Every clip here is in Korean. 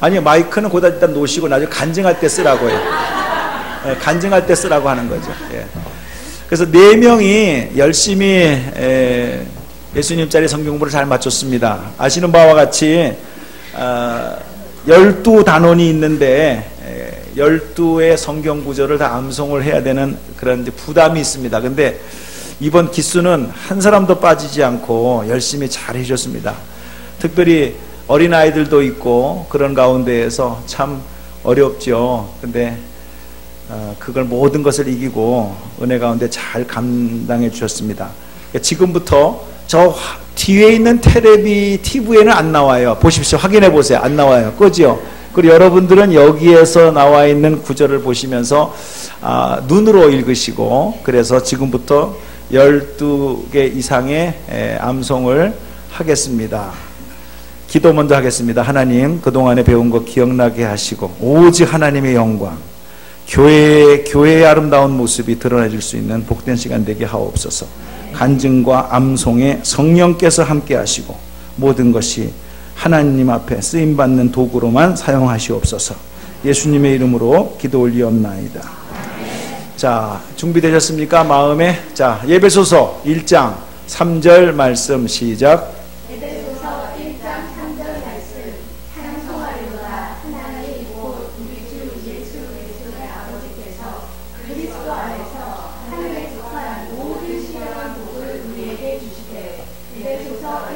아니 마이크는 거기다 일단 놓으시고 나중에 간증할 때 쓰라고요. 예, 간증할 때 쓰라고 하는 거죠. 예. 그래서 네 명이 열심히 에, 예수님 자리 성경 공부를 잘 마쳤습니다. 아시는 바와 같이 어, 열두 단원이 있는데 열두의 성경 구절을 다 암송을 해야 되는 그런 부담이 있습니다. 근데 이번 기수는 한 사람도 빠지지 않고 열심히 잘 해줬습니다. 특별히 어린아이들도 있고 그런 가운데에서 참 어렵죠. 근데 어, 그걸 모든 것을 이기고 은혜 가운데 잘 감당해 주셨습니다. 지금부터 저 뒤에 있는 테레비 TV에는 안 나와요. 보십시오. 확인해 보세요. 안 나와요. 끄지요. 그리고 여러분들은 여기에서 나와 있는 구절을 보시면서 아, 눈으로 읽으시고 그래서 지금부터 12개 이상의 에, 암송을 하겠습니다. 기도 먼저 하겠습니다. 하나님, 그동안에 배운 것 기억나게 하시고, 오직 하나님의 영광, 교회의, 교회의 아름다운 모습이 드러내질 수 있는 복된 시간 되게 하옵소서. 간증과 암송에 성령께서 함께 하시고, 모든 것이 하나님 앞에 쓰임받는 도구로만 사용하시옵소서. 예수님의 이름으로 기도 올리옵나이다. 자, 준비되셨습니까? 마음에. 자, 예배소서 1장 3절 말씀 시작.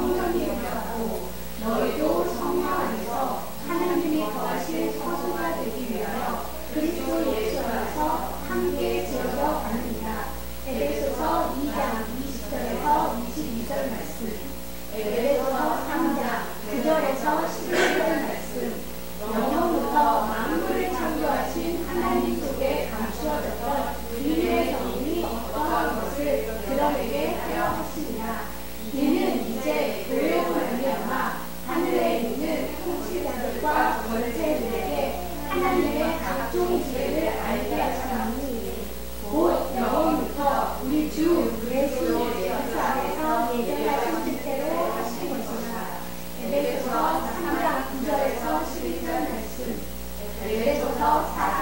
시나니 Lord